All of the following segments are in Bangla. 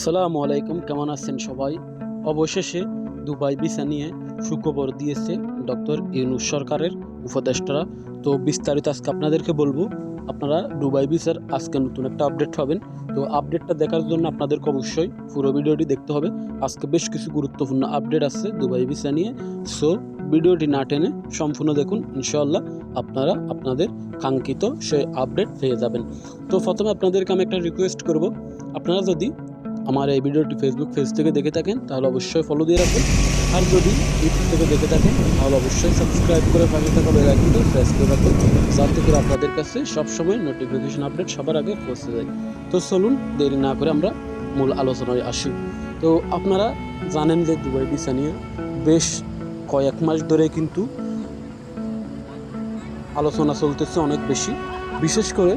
আসসালামু আলাইকুম, কেমন আছেন সবাই? অবশেষে দুবাই ভিসা নিয়ে সুখবর দিয়েছে ডক্টর ইউনুস সরকারের উপদেষ্টারা। তো বিস্তারিত আজকে আপনাদেরকে বলব, আপনারা দুবাই ভিসার আজকে নতুন একটা আপডেট পাবেন। তো আপডেটটা দেখার জন্য আপনাদেরকে অবশ্যই পুরো ভিডিওটি দেখতে হবে। আজকে বেশ কিছু গুরুত্বপূর্ণ আপডেট আছে দুবাই ভিসা নিয়ে। সো ভিডিওটি না টেনে সম্পূর্ণ দেখুন ইনশাল্লাহ আপনারা আপনাদের কাঙ্ক্ষিত সেই আপডেট পেয়ে যাবেন। তো প্রথমে আপনাদেরকে আমি একটা রিকোয়েস্ট করব। আপনারা যদি আমার এই ভিডিওটি ফেসবুক পেজ থেকে দেখে থাকেন, তাহলে অবশ্যই ফলো দিয়ে রাখবেন। আর যদি ইউটিউব থেকে দেখে থাকেন, তাহলে অবশ্যই সাবস্ক্রাইব করে পাশে থাকা বেল আইকনটি প্রেস করে রাখবেন, যাতে করে আপনাদের কাছে সবসময় নোটিফিকেশন আপডেট সবার আগে পৌঁছে যায়। তো চলুন, দেরি না করে আমরা মূল আলোচনায় আসি। তো আপনারা জানেন যে দুবাই ভিসা নিয়ে বেশ কয়েক মাস ধরে কিন্তু আলোচনা চলতেছে অনেক বেশি। বিশেষ করে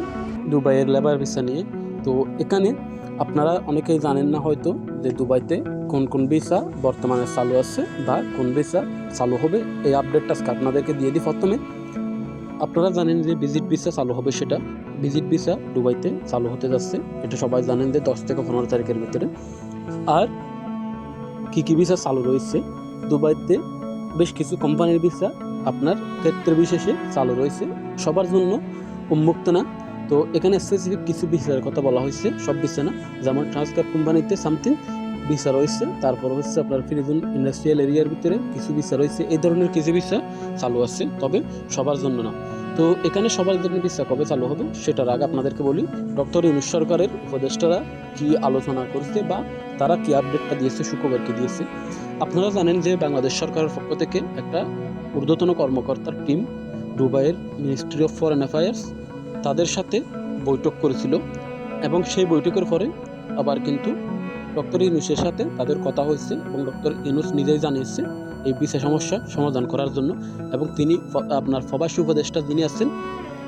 দুবাইয়ের লেবার ভিসা নিয়ে তো এখানে আপনারা অনেকেই জানেন না হয়তো যে দুবাইতে কোন কোন ভিসা বর্তমানে চালু আছে বা কোন ভিসা চালু হবে। এই আপডেটটা আজকে আপনাদেরকে দিয়ে দিই প্রথমে। আপনারা জানেন যে ভিজিট ভিসা চালু হবে সেটা। ভিজিট ভিসা দুবাইতে চালু হতে যাচ্ছে। এটা সবাই জানেন যে দশ থেকে পনেরো তারিখের ভিতরে। আর কী কী ভিসা চালু রয়েছে? দুবাইতে বেশ কিছু কোম্পানির ভিসা আপনার ক্ষেত্র বিশেষে চালু রয়েছে। সবার জন্য উন্মুক্ত না। তো এখানে স্পেসিফিক কিছু ভিসার কথা বলা হয়েছে, সব ভিসা না। যেমন ট্রান্সকার কোম্পানিতে সামথিং ভিসা রয়েছে তারপর হচ্ছে আপনার ফিরিজুন ইন্ডাস্ট্রিয়াল এরিয়ার ভিতরে কিছু ভিসা রয়েছে এই ধরনের কিছু ভিসা চালু আছে, তবে সবার জন্য না। তো এখানে সবার জন্য ভিসা কবে চালু হবে সেটার আগে আপনাদেরকে বলি, ডক্টর ইউনুস সরকারের উপদেষ্টারা কি আলোচনা করছে বা তারা কি আপডেটটা দিয়েছে সুখবরকে দিয়েছে? আপনারা জানেন যে বাংলাদেশ সরকারের পক্ষ থেকে একটা ঊর্ধ্বতন কর্মকর্তার টিম দুবাইয়ের মিনিস্ট্রি অফ ফরেন অ্যাফেয়ার্স তাদের সাথে বৈঠক করেছিল এবং সেই বৈঠকের পরে আবার কিন্তু ডক্টর ইউনুসের সাথে তাদের কথা হয়েছে এবং ডক্টর ইউনুস নিজেই জানিয়েছে এই বিষয় সমস্যা সমাধান করার জন্য এবং তিনি আপনার প্রবাসী উপদেষ্টা যিনি আছেন,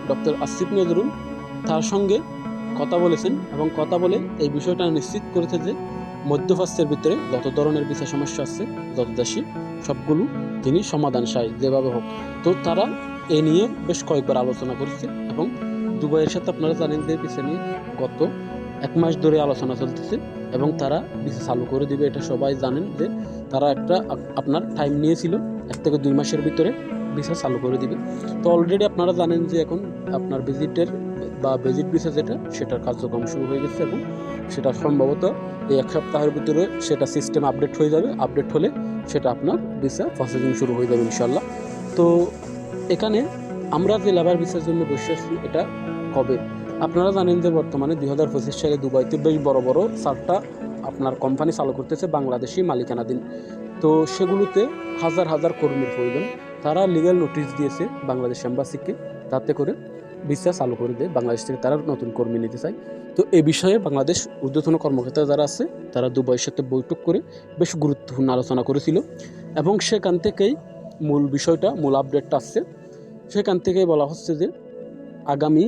ডক্টর আসিফ নজরুল, তার সঙ্গে কথা বলেছেন এবং কথা বলে এই বিষয়টা নিশ্চিত করেছে যে মধ্যপ্রাচ্যের ভিতরে যত ধরনের বিষয় সমস্যা আছে, যত দেশে সবগুলো তিনি সমাধান চায় যেভাবে হোক। তো তারা এ নিয়ে বেশ কয়েকবার আলোচনা করেছে এবং দুবাইয়ের সাথে আপনারা জানেন যে নিয়ে গত এক মাস ধরে আলোচনা চলতেছে এবং তারা ভিসা চালু করে দিবে। এটা সবাই জানেন যে তারা একটা আপনার টাইম নিয়েছিল, এক থেকে দুই মাসের ভিতরে ভিসা চালু করে দিবে। তো অলরেডি আপনারা জানেন যে এখন আপনার ভিজিটের বা ভিজিট ভিসা যেটা, সেটার কার্যক্রম শুরু হয়ে গেছে এবং সেটা সম্ভবত এই এক সপ্তাহের ভিতরে সেটা সিস্টেম আপডেট হয়ে যাবে। আপডেট হলে সেটা আপনার ভিসা প্রসেসিং শুরু হয়ে যাবে ইনশাল্লাহ তো এখানে আমরা যে লেবার ভিসার জন্য বসে এটা কবে? আপনারা জানেন যে বর্তমানে দুই হাজার পঁচিশ সালে দুবাইতে বেশ বড় বড় চারটা আপনার কোম্পানি চালু করতেছে বাংলাদেশি মালিকানাধীন। তো সেগুলোতে হাজার হাজার কর্মীর প্রয়োজন। তারা লিগ্যাল নোটিশ দিয়েছে বাংলাদেশ এম্বাসিকে তাতে করে ভিসা চালু করে দেয় বাংলাদেশ থেকে। তারা নতুন কর্মী নিতে চায়। তো এ বিষয়ে বাংলাদেশ ঊর্ধ্বতন কর্মকর্তা যারা আছে, তারা দুবাইয়ের সাথে বৈঠক করে বেশ গুরুত্বপূর্ণ আলোচনা করেছিল। এবং সেখান থেকেই মূল বিষয়টা, মূল আপডেটটা আসছে। সেখান থেকে বলা হচ্ছে যে আগামী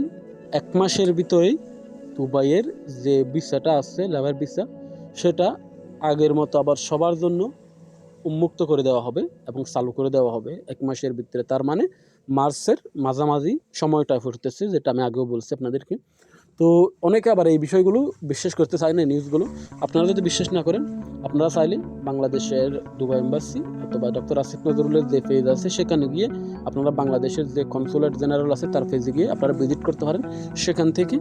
এক মাসের ভিতরেই দুবাইয়ের যে ভিসাটা আছে, লেবার ভিসা, সেটা আগের মতো আবার সবার জন্য উন্মুক্ত করে দেওয়া হবে এবং চালু করে দেওয়া হবে এক মাসের ভিতরে। তার মানে মার্চের মাঝামাঝি সময়টা ফুটতেছে, যেটা আমি আগেও বলছি আপনাদেরকে। তো অনেকে আবার এই বিষয়গুলো বিশ্বাস করতে চায় না, এই নিউজগুলো আপনারা যদি বিশ্বাস না করেন, আপনারা চাইলে বাংলাদেশের দুবাই এম্বাসি অথবা ডক্টর আসিফ নজরুলের যে পেজ আছে, সেখানে গিয়ে আপনারা বাংলাদেশের যে কনসুলেট জেনারেল আছে, তার পেজে গিয়ে আপনারা ভিজিট করতে পারেন। সেখান থেকে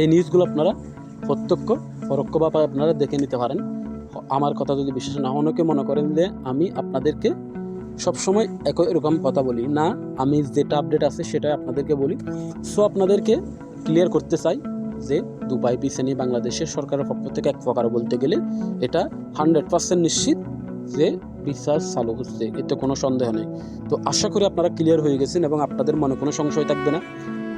এই নিউজগুলো আপনারা প্রত্যক্ষ, পরোক্ষভাবে আপনারা দেখে নিতে পারেন। আমার কথা যদি বিশ্বাস না অনেকে মনে করেন যে আমি আপনাদেরকে সবসময় একই এরকম কথা বলি। না, আমি যেটা আপডেট আছে, সেটাই আপনাদেরকে বলি। সো আপনাদেরকে ক্লিয়ার করতে চাই যে দুবাই পিসে নিয়ে বাংলাদেশের সরকারের পক্ষ থেকে এক প্রকার বলতে গেলে এটা হান্ড্রেড পার্সেন্ট নিশ্চিত যে বিশ্বাস চালু হচ্ছে, এতে কোনো সন্দেহ নেই। তো আশা করি আপনারা ক্লিয়ার হয়ে গেছেন এবং আপনাদের মনে কোনো সংশয় থাকবে না।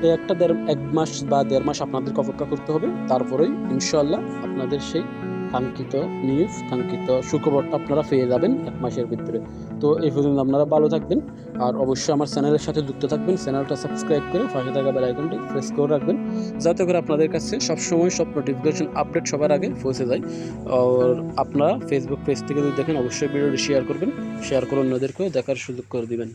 এই একটা দেড়, এক মাস বা দেড় মাস আপনাদেরকে অপেক্ষা করতে হবে, তারপরেই ইনশাল্লাহ আপনাদের সেই কাঙ্ক্ষিত নিউজ কাঙ্ক্ষিত সুখবরটা আপনারা পেয়ে যাবেন এক মাসের ভিতরে। তো এই পর্যন্ত আপনারা ভালো থাকবেন। আর অবশ্যই আমার চ্যানেলের সাথে যুক্ত থাকবেন। চ্যানেলটা সাবস্ক্রাইব করে পাশে থাকা বেল আইকনটি প্রেস করে রাখবেন। যাতে করে আপনাদের কাছে সবসময় সব নোটিফিকেশন আপডেট সবার আগে পৌঁছে যায়। আর আপনারা ফেসবুক পেজ থেকে যদি দেখেন, অবশ্যই ভিডিওটি শেয়ার করবেন। শেয়ার করে অন্যদেরকেও দেখার সুযোগ করে দিবেন।